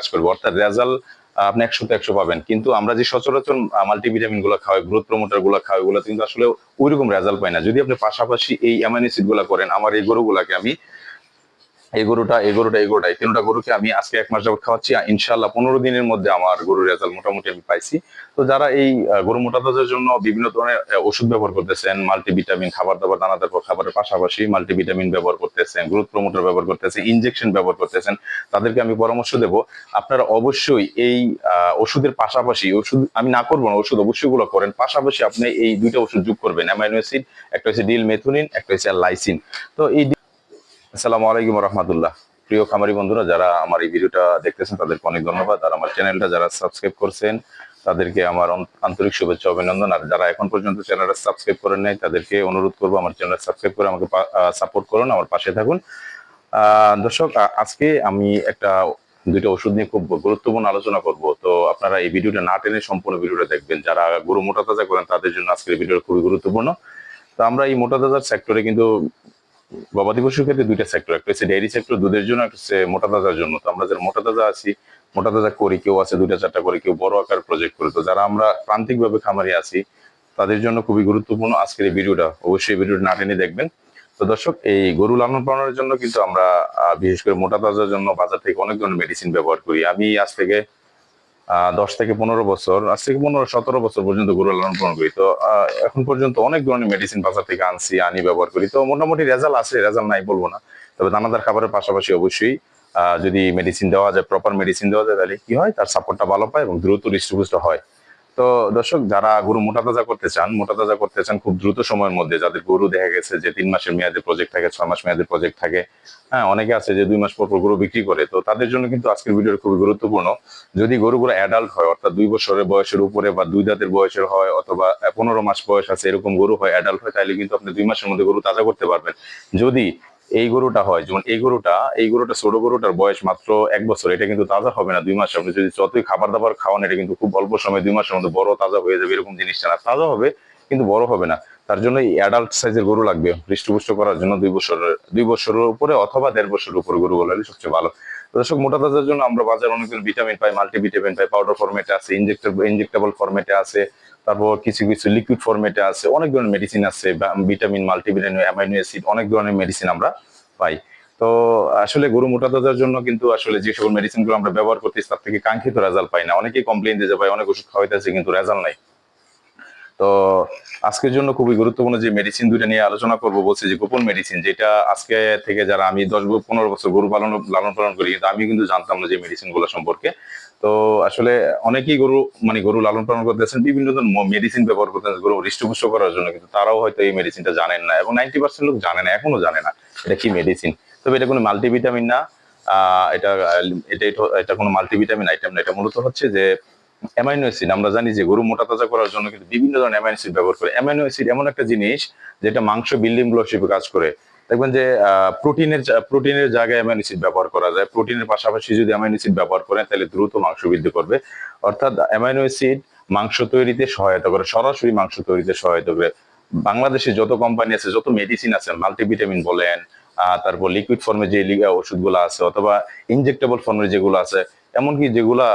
কাজ করবে অর্থাৎ রেজাল্ট আপনি একশোতে একশো পাবেন। কিন্তু আমরা যে সচরাচর মাল্টিভিটামিনগুলো খাওয়াই গ্রোথ প্রমোটারগুলো খাওয়াই ওগুলো কিন্তু আসলে ওইরকম রেজাল্ট পাই না। যদি আপনি পাশাপাশি এই অ্যামাইনোসিডগুলা করেন, আমার এই গরুগুলাকে আমি এই গরুটা এই গরুটা এই গরুটা, এই তিনটা গরুকে আমি আজকে এক মাস যাবত খাওয়াচ্ছি ইনশাল্লাহ পনেরো দিনের মধ্যে আমার গরুর রেজাল্ট মোটামুটি আমি পাইছি। তো যারা এই গরু মোটা তাজার জন্য বিভিন্ন ধরনের ওষুধ ব্যবহার করতেছেন মাল্টিভিটামিন খাবার দাবার দানাদার খাবারের পাশাপাশি মাল্টিভিটামিন ব্যবহার করতেছেন গ্রোথ প্রমোটার ব্যবহার করতেছেন ইনজেকশন ব্যবহার করতেছেন, তাদেরকে আমি পরামর্শ দেব, আপনারা অবশ্যই এই ওষুধের পাশাপাশি, ওষুধ, আমি না করব না, ওষুধ অবশ্যই গুলো করেন, পাশাপাশি আপনি এই দুইটা ওষুধ যোগ করবেন অ্যামাইনো অ্যাসিড একটা হচ্ছে ডিল মেথুনিন একটা হচ্ছে লাইসিন তো এই আসসালামু আলাইকুম রহমতুল্লাহ। প্রিয় খামারি বন্ধুরা, যারা আমার এই ভিডিওটা দেখতেছেন, তাদেরকে অনেক ধন্যবাদ। আর আমার চ্যানেলটা যারা সাবস্ক্রাইব করছেন, তাদেরকে আমার আন্তরিক শুভেচ্ছা, অভিনন্দন। আর যারা এখন পর্যন্ত চ্যানেলটা সাবস্ক্রাইব করেন নাই, তাদেরকে অনুরোধ করব আমার চ্যানেল সাবস্ক্রাইব করে আমাকে সাপোর্ট করুন, আমার পাশে থাকুন। দর্শক আজকে আমি একটা, দুইটা ওষুধ নিয়ে খুব গুরুত্বপূর্ণ আলোচনা করব। তো আপনারা এই ভিডিওটা না টেনে সম্পূর্ণ ভিডিওটা দেখবেন। যারা গরু মোটা তাজা করেন, তাদের জন্য আজকের ভিডিওটা খুবই গুরুত্বপূর্ণ। তো আমরা এই মোটা তাজার সেক্টরে কিন্তু গবাদি পশুর ক্ষেত্রে দুইটা সেক্টর একটা হচ্ছে ডেয়ারি সেক্টর দুধের জন্য, একটা হচ্ছে মোটা তাজার জন্য। তো আমরা যারা মোটা তাজা আছি, মোটা তাজা করি, কেউ আছে দুইটা, চারটা করে, কেউ বড় আকার প্রজেক্ট করে। তো যারা আমরা প্রান্তিক ভাবে খামারি আছি, তাদের জন্য খুবই গুরুত্বপূর্ণ আজকের এই ভিডিওটা। অবশ্যই ভিডিওটা না টেনে দেখবেন। তো দর্শক, এই গরু লালন পালনের জন্য কিন্তু আমরা বিশেষ করে মোটা তাজার জন্য বাজার থেকে অনেক ধরনের মেডিসিন ব্যবহার করি। আমি আজ থেকে দশ থেকে পনেরো বছর, আজ থেকে পনেরো, সতেরো বছর পর্যন্ত গরু লালন পালন করি। তো এখন পর্যন্ত অনেক ধরনের মেডিসিন বাজার থেকে আনছি, আনি, ব্যবহার করি। তো, মোটামুটি রেজাল্ট আছে রেজাল্ট নাই বলব না। তবে দানাদার খাবারের পাশাপাশি অবশ্যই যদি মেডিসিন দেওয়া যায় প্রপার মেডিসিন দেওয়া যায়, তাহলে কি হয়? তার সাপোর্টটা ভালো পায় এবং দ্রুত হৃষ্টপুষ্ট হয়। তো দর্শক, যারা গরু মোটা তাজা করতে চান মোটা তাজা করতে চান খুব দ্রুত সময়ের মধ্যে, যাদের গরু দেখা গেছে যে তিন মাসের মেয়াদের প্রজেক্ট থাকে, ছয় মাস মেয়াদের প্রজেক্ট থাকে হ্যাঁ অনেকে আছে যে দুই মাস পর পর গরু বিক্রি করে, তো তাদের জন্য কিন্তু আজকের ভিডিও খুবই গুরুত্বপূর্ণ। যদি গরুগুলো অ্যাডাল্ট হয়, অর্থাৎ দুই বছরের বয়সের উপরে বা দুই দাঁতের বয়সের হয়, অথবা পনেরো মাস বয়স আছে, এরকম গরু হয় অ্যাডাল্ট হয়, তাহলে কিন্তু আপনি দুই মাসের মধ্যে গরু তাজা করতে পারবেন। যদি এই গরুটা হয়, যেমন এই গরুটা এই গরুটা ছোট গরুটার বয়স মাত্র এক বছর, এটা কিন্তু তাজা হবে না দুই মাস। আপনি যদি যতই খাবার দাবার খাওয়ান, এটা কিন্তু খুব অল্প সময় দুই মাসের মধ্যে বড় তাজা হয়ে যাবে এরকম জিনিসটা না। তাজা হবে, কিন্তু বড় হবে না। তার জন্য এই অ্যাডাল্ট সাইজের গরু লাগবে। হৃষ্টপুষ্ট করার জন্য দুই বছর দুই বছরের উপরে অথবা দেড় বছরের উপরে গরু হলে সবচেয়ে ভালো। দর্শক, মোটা তাজার জন্য আমরা বাজারে অনেক ভিটামিন পাই মাল্টিভিটামিন পাই পাউডার ফরম্যাটে আছে ইনজেক্টেবল ইনজেক্টেবল ফরম্যাটে আছে, তারপর কিছু কিছু লিকুইড ফরম্যাটে আছে, অনেক ধরনের মেডিসিন আছে ভিটামিন মাল্টিভিটামিন অ্যামাইনো অ্যাসিড অনেক ধরনের মেডিসিন আমরা পাই। তো আসলে গরু মোটা তাজার জন্য কিন্তু আসলে যে সকল মেডিসিনগুলো আমরা ব্যবহার করতেছি, তার থেকে কাঙ্ক্ষিত রেজাল্ট পাই না। অনেকেই কমপ্লেন দিয়ে যে ভাই, অনেক ওষুধ খাওয়াইতেছে, কিন্তু রেজাল্ট নাই। তো আজকের জন্য খুবই গুরুত্বপূর্ণ যে মেডিসিন দুইটা নিয়ে আলোচনা করব, বলছি যে গোপন মেডিসিন যেটা আজকে থেকে যারা আমি দশ পনেরো বছর গরু পালন লালন পালন করি, কিন্তু আমি কিন্তু জানতাম না যে মেডিসিনগুলো সম্পর্কে। তো আসলে অনেকেই গরু মানে গরু লালন পালন করতেছেন বিভিন্ন ধরনের মেডিসিন ব্যবহার করতেছেন গরু হৃষ্টপুষ্ট করার জন্য, কিন্তু তারাও হয়তো এই মেডিসিনটা জানেন না এবং নাইনটি পার্সেন্ট লোক জানে না, এখনও জানে না এটা কি মেডিসিন তবে এটা কোনো মাল্টিভিটামিন না এটা এটা এটা কোনো মাল্টিভিটামিন আইটেম না, এটা মূলত হচ্ছে যে অ্যামাইনো অ্যাসিড আমরা জানি যে গরু মোটা তাজা করার জন্য কিন্তু বিভিন্ন ধরনের অ্যামাইনো অ্যাসিড ব্যবহার করে। অ্যামাইনো অ্যাসিড এমন একটা জিনিস যেটা মাংস বিল্ডিং ব্লক হিসেবে কাজ করে। দেখবেন যে প্রোটিনের প্রোটিনের জায়গায় অ্যামাইনো অ্যাসিড ব্যবহার করা যায়। প্রোটিনের পাশাপাশি যদি অ্যামাইনো অ্যাসিড ব্যবহার করেন, তাহলে দ্রুত মাংস বৃদ্ধি করবে। অর্থাৎ অ্যামাইনো অ্যাসিড মাংস তৈরিতে সহায়তা করে, সরাসরি মাংস তৈরিতে সহায়তা করে। বাংলাদেশে যত কোম্পানি আছে, যত মেডিসিন আছে মাল্টিভিটামিন বলেন তারপর লিকুইড ফর্মে যে ওষুধগুলো আছে অথবা ইনজেক্টেবল ফর্মে যেগুলো আছে, এমনকি যেগুলা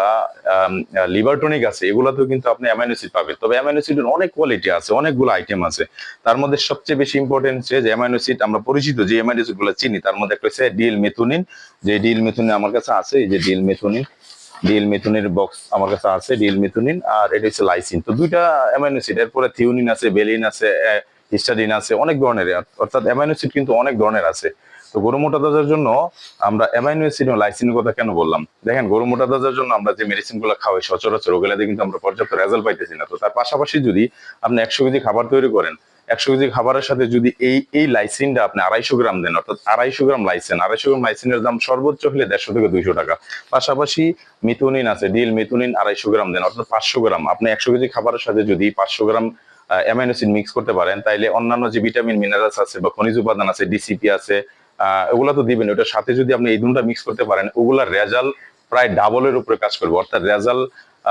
লিভার টনিক আছে, এগুলাতেও কিন্তু আপনি অ্যামাইনো অ্যাসিড পাবেন। তবে অ্যামাইনো অ্যাসিডের অনেক কোয়ালিটি আছে, অনেকগুলো আইটেম আছে। তার মধ্যে সবচেয়ে বেশি ইম্পর্টেন্ট যে অ্যামাইনো অ্যাসিড আমরা পরিচিত, যে অ্যামাইনো অ্যাসিডগুলো চিনি, তার মধ্যে একটা হচ্ছে ডিএল মেথুনিন যে ডিএল মেথুনিন আমার কাছে আছে, এই যে ডিএল মেথুনিন ডিএল মেথুনের বক্স আমার কাছে আছে ডিএল মেথুনিন আর এটা হচ্ছে লাইসিন তো দুইটা অ্যামাইনো অ্যাসিড এরপরে থিওনিন আছে বেলিন আছে হিস্টাডিন আছে, অনেক ধরনের, অর্থাৎ অ্যামাইনো অ্যাসিড কিন্তু অনেক ধরনের আছে। তো গরু মোটা তাজার জন্য আমরা অ্যামাইনো অ্যাসিড ও লাইসিনের কথা কেন বললাম? দেখেন, গরু মোটা তাজার জন্য আমরা যে মেডিসিনগুলো খাওয়াই সচরাচর, ওগুলাতে কিন্তু আমরা পর্যাপ্ত রেজাল্ট পাইতেছি না। তো তার পাশাপাশি যদি আপনি একশো কেজি খাবার তৈরি করেন, একশো কেজি খাবারের সাথে যদি এই এই লাইসিনটা আপনি আড়াইশো গ্রাম দেন, অর্থাৎ আড়াইশো গ্রাম লাইসেন আড়াইশো গ্রাম লাইসিনের দাম সর্বোচ্চ হলে দেড়শো থেকে দুইশো টাকা। পাশাপাশি মিথুনিন আছে ডিল মিথুনিন আড়াইশো গ্রাম দেন, অর্থাৎ পাঁচশো গ্রাম। আপনি একশো কেজি খাবারের সাথে যদি পাঁচশো গ্রাম অ্যামাইনো অ্যাসিড মিক্স করতে পারেন। তাইলে অন্যান্য যে ভিটামিন মিনারেলস আছে বা খনিজ উপাদান আছে ডিসিপি আছে ওগুলা তো দিবেন। ওটার সাথে যদি আপনি এই দুটা মিক্স করতে পারেন ওগুলার রেজাল্ট প্রায় ডাবলের উপরে কাজ করবে। অর্থাৎ রেজাল্ট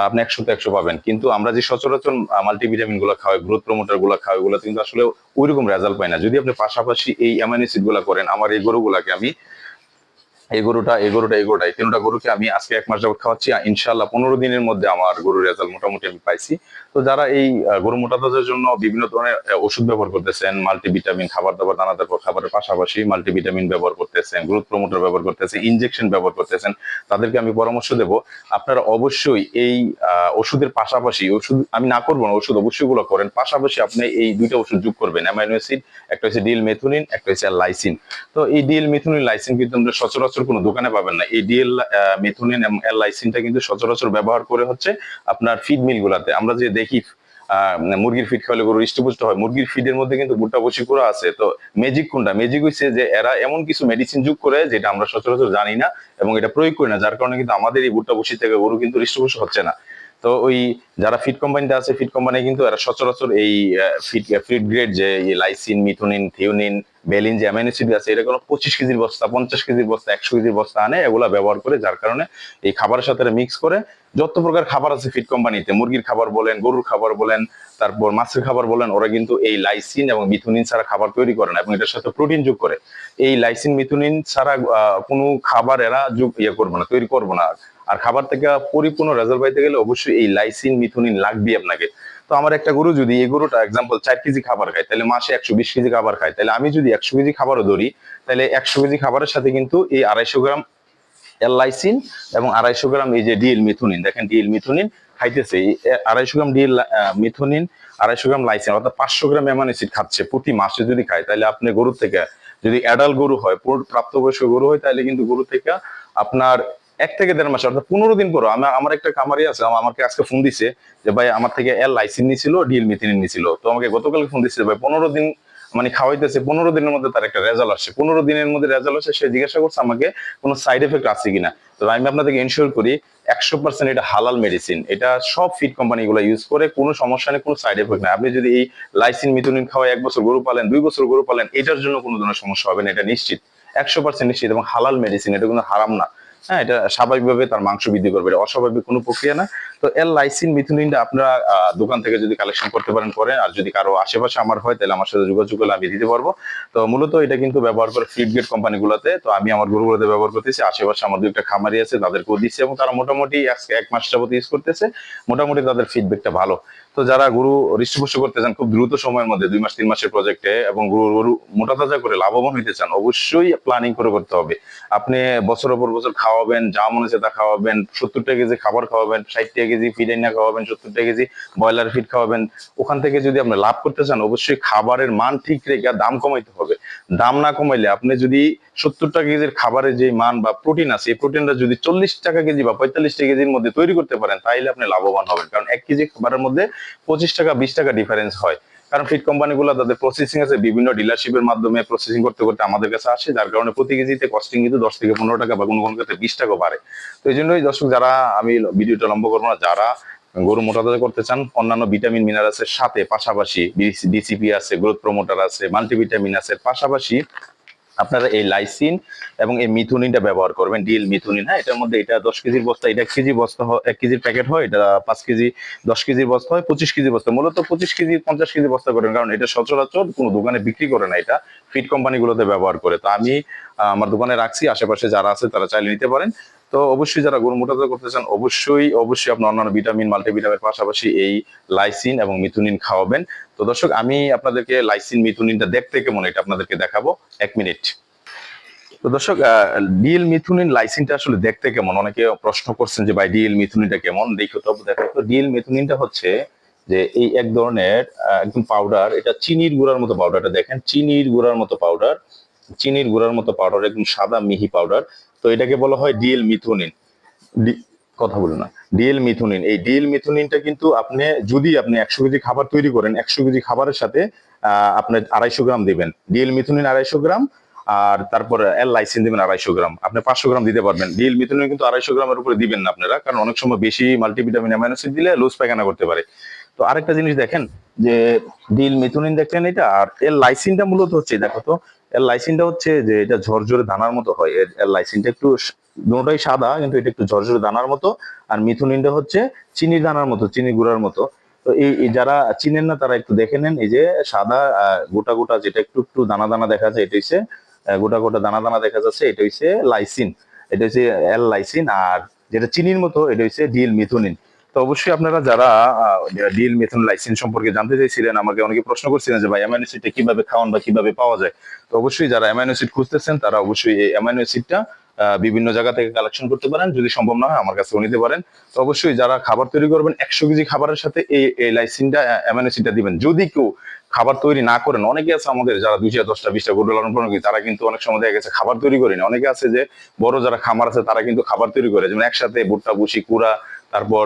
আপনি একশোতে একশো পাবেন। কিন্তু আমরা যে সচরাচর মাল্টিভিটামিনগুলো খাওয়াই গ্রোথ প্রমোটারগুলো খাওয়াই, ওগুলো কিন্তু আসলে ওইরকম রেজাল্ট পাই না। যদি আপনি পাশাপাশি এই অ্যামাইনো অ্যাসিডগুলা করেন, আমার এই গরুগুলাকে আমি এই গরুটা এই গরুটা এই গরুটা, এই তিনটা গরুকে আমি আজকে এক মাস যাবত খাওয়াচ্ছি ইনশাল্লাহ পনেরো দিনের মধ্যে আমার গরুর রেজাল্ট মোটামুটি আমি পাইছি। তো যারা এই গরু মোটাতাজের জন্য বিভিন্ন ধরনের ওষুধ ব্যবহার করতেছেন মাল্টিভিটামিন খাবার দাবার দানাদার খাবারের পাশাপাশি মাল্টিভিটামিন ব্যবহার করতেছেন গ্রোথ প্রমোটার ব্যবহার করতেছেন ইনজেকশন ব্যবহার করতেছেন, তাদেরকে আমি পরামর্শ দেব। আপনারা অবশ্যই এই ওষুধের পাশাপাশি, ওষুধ আমি না করব না, ওষুধ অবশ্যই গুলো করেন। পাশাপাশি আপনি এই দুইটা ওষুধ যোগ করবেন অ্যামাইনো অ্যাসিড একটা হচ্ছে ডিল মেথুনিন একটা হচ্ছে লাইসিন তো এই ডিল মেথুনিন লাইসিন কিন্তু আমরা সচরাচর কোনো দোকানে পাবেন না। এই ডিএল মেথোনিন এবং এল লাইসিনটা কিন্তু সচরাচর ব্যবহার করে হচ্ছে আপনার ফিড মিল গুলাতে। আমরা যে দেখি মুরগির ফিড খাওয়ালে গরু হৃষ্টপুষ্ট হয়, মুরগির ফিডের মধ্যে কিন্তু ভুট্টা বসি করা আছে। তো ম্যাজিক কোনটা? ম্যাজিক হচ্ছে যে এরা এমন কিছু মেডিসিন যোগ করে যেটা আমরা সচরাচর জানি না এবং এটা প্রয়োগ করি না, যার কারণে কিন্তু আমাদের এই ভুট্টা বসি থেকে গরু কিন্তু হৃষ্টপুষ্ট হচ্ছে না। তো ওই যারা ফিড কোম্পানিতে আছে ফিড কোম্পানি কিন্তু এরা সচরাচর এই ফিড ফিড গ্রেড যে লাইসিন মিথুনিন থিওনিন বেলিন যে অ্যামাইনো অ্যাসিড আছে এটা কোনো পঁচিশ কেজির বস্তা, পঞ্চাশ কেজির বস্তা, একশো কেজির বস্তা আনে, এগুলা ব্যবহার করে, যার কারণে এই খাবারের সাথে মিক্স করে, যত প্রকার খাবার আছে ফিড কোম্পানিতে মুরগির খাবার বলেন, গরুর খাবার বলেন, তারপর মাছের খাবার বলেন, ওরা কিন্তু এই লাইসিন এবং মিথুনিন ছাড়া খাবার তৈরি করে না এবং এটার সাথে প্রোটিন যোগ করে। এই লাইসিন মিথুনিন ছাড়া কোনো খাবার এরা যোগ ইয়ে করব না, তৈরি করব না। আর খাবার থেকে পরিপূর্ণ রেজাল্ট পাইতে গেলে অবশ্যই এই লাইসিন, মিথুনিন লাগবে আপনাকে। তো আমার একটা গরু যদি এই গরুটা এক্সাম্পল চার কেজি খাবার খায়, তাহলে মাসে একশো বিশ কেজি খাবার খায়। তাহলে আমি যদি একশো কেজি খাবারও ধরি, তাহলে একশো কেজি খাবারের সাথে কিন্তু এই আড়াইশো গ্রাম এলাইসিন এবং আড়াইশো গ্রাম এই যে ডিএল মিথুনিন, দেখেন ডিএল মিথুনিন খাইতেছে। আড়াইশো গ্রাম ডিএল মিথুনিন, আড়াইশো গ্রাম লাইসিন, অর্থাৎ পাঁচশো গ্রাম অ্যামাইনো অ্যাসিড খাচ্ছে প্রতি মাসে যদি খায়, তাহলে আপনি গরুর থেকে, যদি অ্যাডাল্ট গরু হয় প্রাপ্তবয়স্ক গরু হয়, তাহলে কিন্তু গরু থেকে আপনার এক থেকে দেড় মাস, অর্থাৎ পনেরো দিন পর আমার আমার একটা খামারি আছে আমাকে আজকে ফোন দিছে যে, ভাই, আমার থেকে এল লাইসিন নিছিল ডিএল মিথিনিন নিছিল। তো আমাকে গতকাল ফোন দিচ্ছে ভাই, পনেরো দিন মানে খাওয়াইতেছে, পনেরো দিনের মধ্যে তার একটা রেজাল্ট আসছে। পনেরো দিনের মধ্যে রেজাল্ট আসে সে জিজ্ঞাসা করছে আমাকে, কোনো সাইড এফেক্ট আছে কিনা? তো আমি আপনাদেরকে ইনশিওর করি, একশো পার্সেন্ট এটা হালাল মেডিসিন এটা সব ফিড কোম্পানি গুলো ইউজ করে, কোনো সমস্যা নেই, কোনো সাইড এফেক্ট নেই। আপনি যদি এই লাইসিন মিথুনিন খাওয়া এক বছর গরু পালেন, দুই বছর গরু পালেন, এটার জন্য কোনো ধরনের সমস্যা হবে না, এটা নিশ্চিত। একশো পার্সেন্ট নিশ্চিত এবং হালাল মেডিসিন এটা কোনো হারাম না। হ্যাঁ এটা স্বাভাবিকভাবে তার মাংস বৃদ্ধি করবে, এটা অস্বাভাবিক কোনো প্রক্রিয়া না। তো এল লাইসিন মিথুনিনটা আপনারা দোকান থেকে যদি কালেকশন করতে পারেন, করেন। আর যদি কারও আশেপাশে আমার হয়, তাহলে আমার সাথে যোগাযোগ করলে আমি দিতে পারব। তো মূলত এটা কিন্তু ব্যবহার করে ফ্লিপগেট কোম্পানি গুলোতে তো আমি আমার গরুগুলোতে ব্যবহার করতেছি। আশেপাশে আমার দু একটা খামারি আছে, তাদেরকেও দিচ্ছি। এবং তারা মোটামুটি এক মাস যাবত ইউজ করতেছে। মোটামুটি তাদের ফিডব্যাকটা ভালো। তো যারা গরু হৃষ্টপুষ্ট করতে চান খুব দ্রুত সময়ের মধ্যে, দুই মাস, তিন মাসের প্রজেক্টে এবং গরু গরু মোটা তাজা করে লাভবান হইতে চান, অবশ্যই প্ল্যানিং করে করতে হবে। আপনি বছরের পর বছর খাওয়াবেন, যা মনে হচ্ছে তা খাওয়াবেন সত্তর টাকা কেজি খাবার খাওয়াবেন ষাট টাকা কেজি ফিডাইনা খাওয়াবেন সত্তর টাকা কেজি ব্রয়লার ফিড খাওয়াবেন। ওখান থেকে যদি আপনি লাভ করতে চান, অবশ্যই খাবারের মান ঠিক রেখে দাম কমাইতে হবে। দাম না কমাইলে আপনি যদি সত্তর টাকা কেজির খাবারের যে মান বা প্রোটিন আছে, এই প্রোটিনটা যদি চল্লিশ টাকা কেজি বা পঁয়তাল্লিশ টাকা কেজির মধ্যে তৈরি করতে পারেন তাহলে আপনি লাভবান হবেন। কারণ এক কেজি খাবারের মধ্যে পঁচিশ টাকা, বিশ টাকা ডিফারেন্স হয়। কারণ ফিড কোম্পানিগুলো তাদের প্রসেসিং আছে বিভিন্ন ডিলারশিপের মাধ্যমে প্রসেসিং করতে করতে আমাদের কাছে আসে, যার কারণে প্রতি কেজিতে কস্টিং কিন্তু দশ থেকে পনেরো টাকা বা কোনো কোনো ক্ষেত্রে বিশ টাকা বাড়ে। তো এই জন্যই দর্শক, যারা আমি ভিডিওটা লম্ব করব না, যারা গরু মোটা তাজা করতে চান, অন্যান্য ভিটামিন মিনারেলসের সাথে পাশাপাশি ডিসিপি আছে গ্রোথ প্রমোটার আছে মাল্টিভিটামিন আছে, পাশাপাশি আপনারা এই লাইসিন এবং এই মিথুনিনটা ব্যবহার করবেন ডিল মিথুনিন হ্যাঁ? এটার মধ্যে এটা দশ কেজির বস্তা, এটা এক কেজি বস্তা হয়, এক কেজির প্যাকেট হয়, এটা পাঁচ কেজি, দশ কেজির বস্তা হয়, পঁচিশ কেজি বস্তা। মূলত পঁচিশ কেজি, পঞ্চাশ কেজি বস্তা করেন, কারণ এটা সচরাচর কোনো দোকানে বিক্রি করে না এটা ফিট কোম্পানিগুলোতে ব্যবহার করে। তো আমি আমার দোকানে রাখছি, আশেপাশে যারা আছে তারা চাইলে নিতে পারেন। তো অবশ্যই যারা গরু মোটা তাজা করতে চান, অবশ্যই অবশ্যই আপনার অন্যান্য ভিটামিন মাল্টিভিটামিনের পাশাপাশি এই লাইসিন এবং মিথুনিন খাওয়াবেন। তো দর্শক, আমি আপনাদেরকে লাইসিন, মিথুনিনটা দেখতে কেমন এটা আপনাদেরকে দেখাবো। এক মিনিট। তো দর্শক ডিএল মিথুনিন লাইসিনটা আসলে দেখতে কেমন? অনেকে প্রশ্ন করছেন যে, ভাই, ডিএল মিথুনিনটা কেমন? দেখো তো দেখো তো, ডিএল মিথুনিনটা হচ্ছে যে, এই এক ধরনের একদম পাউডার এটা চিনির গুঁড়ার মতো পাউডারটা দেখেন, চিনির গুঁড়ার মতো পাউডার চিনির গুঁড়ার মতো পাউডার একদম সাদা মিহি পাউডার তো এটাকে বলা হয় ডিএল মিথুনিন। কথা বলুন না। DL methionine. এই ডিএল মিথুনিনটা কিন্তু আপনি, যদি আপনি একশো কেজি খাবার তৈরি করেন, একশো কেজি খাবারের সাথে আপনি আড়াইশো গ্রাম দিবেন। ডিএল মিথুনিন আড়াইশো গ্রাম, আর তারপর এল লাইসিন দিবেন আড়াইশো গ্রাম। আপনি পাঁচশো গ্রাম দিতে পারবেন। ডিএল মিথুনিন কিন্তু আড়াইশো গ্রামের উপরে দিবেন না আপনারা, কারণ অনেক সময় বেশি মাল্টিভিটামিন অ্যামাইনো অ্যাসিড দিলে লুজ পায়খানা করতে পারে। তো আরেকটা জিনিস দেখেন, যে ডিল মিথুনিন দেখলেন এটা, আর এর লাইসিনটা মূলত হচ্ছে, দেখো তো এর লাইসিনটা হচ্ছে যে এটা ঝরঝরে দানার মতো হয়। এর লাইসিনটা একটু দুটোটাই সাদা, কিন্তু এটা একটু ঝরঝরে দানার মতো। আর মিথুনিনটা হচ্ছে চিনির দানার মতো, চিনি গুঁড়ার মতো। তো এই যারা চিনেন না, তারা একটু দেখে নেন। এই যে সাদা গোটা গোটা যেটা একটু একটু দানা দানা দেখা যায়, এটা হচ্ছে গোটা গোটা দানা দানা দেখা যাচ্ছে, এটা হচ্ছে লাইসিন এটা হচ্ছে এল লাইসিন আর যেটা চিনির মতো, এটা হচ্ছে ডিল মিথুনিন তো অবশ্যই আপনারা যারা ডিল মেথন লাইসেন্স সম্পর্কে জানতে চাইছিলেন আমাকে অনেকে প্রশ্ন করছিলেন যে ভাই অ্যামাইনো অ্যাসিডটা কীভাবে খাওয়ান বা কীভাবে পাওয়া যায়? তো অবশ্যই যারা অ্যামাইনো সিট খুঁজতেছেন তারা অবশ্যই এই অ্যামাইনো আহ, বিভিন্ন জায়গা থেকে কালেকশন করতে পারেন। যদি সম্ভব না হয়, আমার কাছেও নিতে পারেন। তো অবশ্যই যারা খাবার তৈরি করবেন, একশো কেজি খাবারের সাথে এই এই লাইসিনটা অ্যামাইনো অ্যাসিডটা দিবেন। যদি কেউ খাবার তৈরি না করেন, অনেকে আছে আমাদের যারা দুইশো দশটা, বিশটা গরু লালন পালন করি, তারা কিন্তু অনেক সময় দেখা গেছে খাবার তৈরি করেনি অনেকে আছে যে, বড় যারা খামার আছে, তারা কিন্তু খাবার তৈরি করে। যেমন একসাথে ভুট্টা, ভুসি, কুড়া, তারপর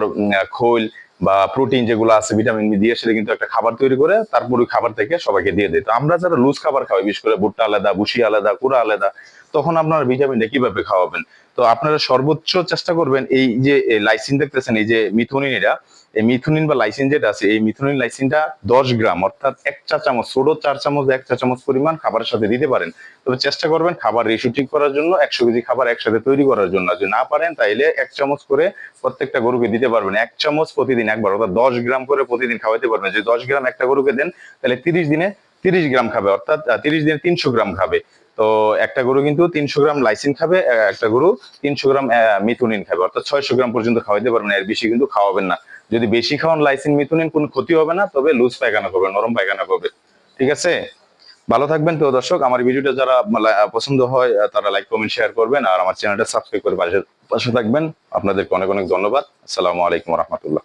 খৈল বা প্রোটিন যেগুলো আছে ভিটামিন বি দিয়ে সেটা কিন্তু একটা খাবার তৈরি করে তারপর ওই খাবার থেকে সবাইকে দিয়ে দিত আমরা যারা লুজ খাবার খাওয়াই, বিশেষ করে ভুট্টা আলাদা, ভুসি আলাদা, কুড়া আলাদা, তখন আপনার ভিটামিনটা কীভাবে খাওয়াবেন? তো আপনারা সর্বোচ্চ চেষ্টা করবেন এই যে লাইসিন দেখতেছেন, এই যে মিথুনিন এটা, এই মিথুনিন বা লাইসিন যেটা আছে, এই মিথুনিন লাইসিনটা দশ গ্রাম, অর্থাৎ এক চা চামচ ছোট চার চামচ এক চা চামচ পরিমাণ খাবারের সাথে দিতে পারেন। তবে চেষ্টা করবেন খাবার রেশিও ঠিক করার জন্য, একশো কেজি খাবার একসাথে তৈরি করার জন্য। যদি না পারেন, তাইলে এক চামচ করে প্রত্যেকটা গরুকে দিতে পারবেন। এক চামচ প্রতিদিন একবার, অর্থাৎ দশ গ্রাম করে প্রতিদিন খাওয়াতে পারবেন। যদি দশ গ্রাম একটা গরুকে দেন তাহলে তিরিশ দিনে তিরিশ গ্রাম খাবে, অর্থাৎ তিরিশ দিনে তিনশো গ্রাম খাবে। তো একটা গরু কিন্তু তিনশো গ্রাম লাইসিন খাবে একটা গরু তিনশো গ্রাম মিথুনিন খাবে। অর্থাৎ ছয়শো গ্রাম পর্যন্ত খাওয়াইতে পারবেন এর বেশি কিন্তু খাওয়াবেন না। যদি বেশি খাওয়ান লাইসিন মিথুনিন কোনো ক্ষতি হবে না, তবে লুজ পায়খানা করবে নরম পায়খানা করবে ঠিক আছে? ভালো থাকবেন তো দর্শক, আমার ভিডিওটা যারা পছন্দ হয় তারা লাইক কমেন্ট শেয়ার করবেন, আর আমার চ্যানেলটা সাবস্ক্রাইব করে পাশে পাশে থাকবেন। আপনাদেরকে অনেক অনেক ধন্যবাদ। আসসালামু আলাইকুম রহমতুল্লাহ।